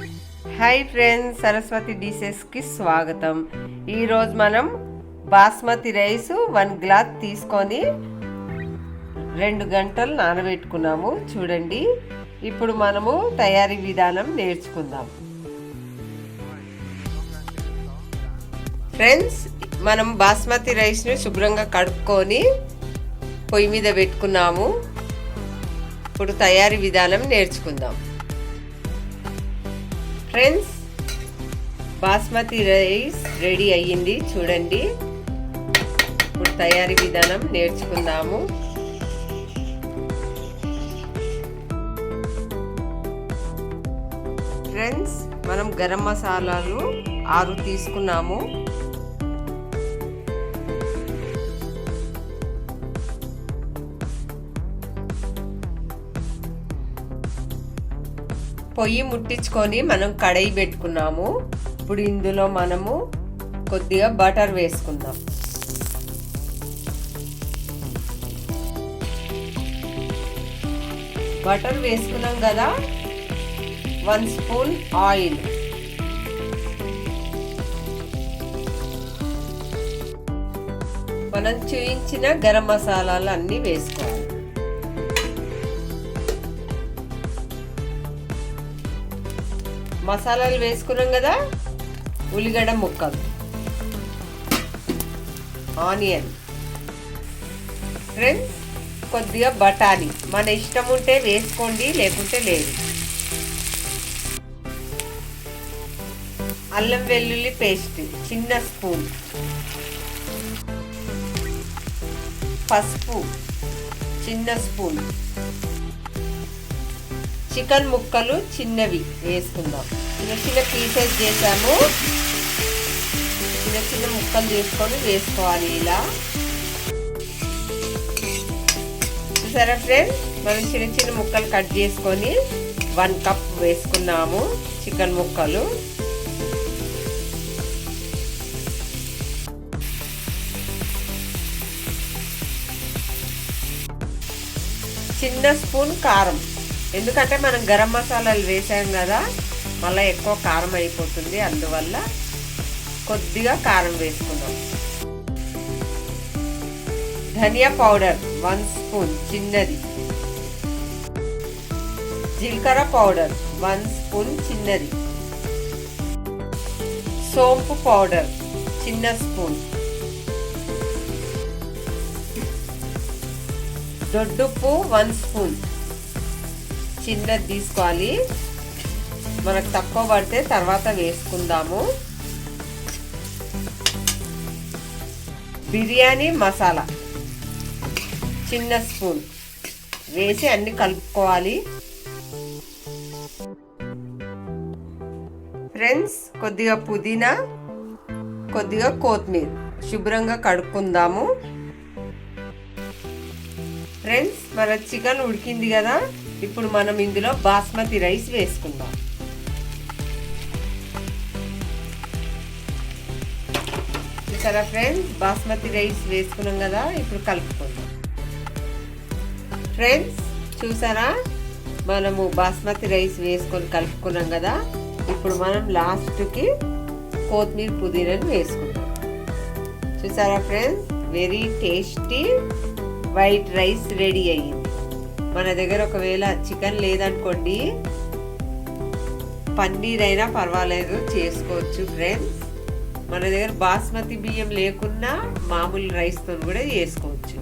Hi friends Saraswati డిషెస్కి స్వాగతం. ఈరోజు మనం బాస్మతి రైస్ వన్ గ్లాస్ తీసుకొని రెండు గంటలు నానబెట్టుకున్నాము. చూడండి ఇప్పుడు మనము తయారీ విధానం నేర్చుకుందాం. ఫ్రెండ్స్ మనం బాస్మతి రైస్ని శుభ్రంగా కడుక్కొని పొయ్యి మీద పెట్టుకున్నాము. ఇప్పుడు తయారీ విధానం నేర్చుకుందాం. ఫ్రెండ్స్ బాస్మతి రైస్ రెడీ అయ్యింది. చూడండి. ఇప్పుడు తయారీ విధానం నేర్చుకుందాము. ఫ్రెండ్స్ మనం గరం మసాలాలు ఆరు తీసుకున్నాము. పొయ్యి ముట్టించుకొని మనం కడాయి పెట్టుకున్నాము. ఇప్పుడు ఇందులో మనము కొద్దిగా బటర్ వేసుకుందాం. బటర్ వేసుకున్నాం కదా? One spoon oil. మనం చూయించిన గరం మసాలాలు అన్నీ వేసుకోవాలి. మసాలాలు వేసుకున్నాం కదా? ఉల్లిగడ్డ ముక్కలు. ఆనియన్. ఫ్రెండ్స్ కొద్దిగా బఠానీ. మన ఇష్టం ఉంటే వేసుకోండి లేకుంటే లేదు. అల్లం వెల్లుల్లి పేస్ట్ చిన్న స్పూన్. పసుపు చిన్న స్పూన్. చికెన్ ముక్కలు చిన్నవి వేసుకుందాం. చిన్న చిన్న పీసెస్ చేసాము. చిన్న చిన్న ముక్కలు చేసుకొని వేసుకోవాలి ఇలా. చూసారా ఫ్రెండ్స్ మనం చిన్న చిన్న ముక్కలు కట్ చేసుకొని వన్ కప్ వేసుకున్నాము చికెన్ ముక్కలు. చిన్న స్పూన్ కారం. ఎందుకంటే మనం గరం మసాలాలు వేసాం కదా మళ్ళీ ఎక్కువ కారం అయిపోతుంది. అందువల్ల కొద్దిగా కారం వేసుకుందాం. ధనియా పౌడర్ వన్ స్పూన్ చిన్నది. జీలకర్ర పౌడర్ వన్ స్పూన్ చిన్నది. సోంపు పౌడర్ చిన్న స్పూన్. దొడ్డుప్పు one spoon. చిన్నది తీసుకోవాలి. మనకు తక్కువ పడితే తర్వాత వేసుకుందాము. బిర్యానీ మసాలా. చిన్న స్పూన్. వేసి అన్ని కలుపుకోవాలి. ఫ్రెండ్స్ కొద్దిగా పుదీనా కొద్దిగా కొత్తిమీర. శుభ్రంగా కడుక్కుందాము. ఫ్రెండ్స్ మన చికెన్ ఉడికింది కదా? ఇప్పుడు మనం ఇందులో బాస్మతి రైస్ వేసుకుందాం. చూసారా ఫ్రెండ్స్ బాస్మతి రైస్ వేసుకున్నాం కదా ఇప్పుడు కలుపుకుందాం. ఫ్రెండ్స్ చూసారా? మనము బాస్మతి రైస్ వేసుకొని కలుపుకున్నాం కదా ఇప్పుడు మనం లాస్ట్కి కొత్తిమీర పుదీనాను వేసుకుందాం. చూసారా friends very tasty white rice ready అయ్యింది. మన దగ్గర ఒకవేళ చికెన్ లేదనుకోండి పన్నీర్ అయినా పర్వాలేదు చేసుకోవచ్చు ఫ్రెండ్స్ మన దగ్గర బాస్మతి బియ్యం లేకున్నా మామూలు రైస్తో కూడా చేసుకోవచ్చు.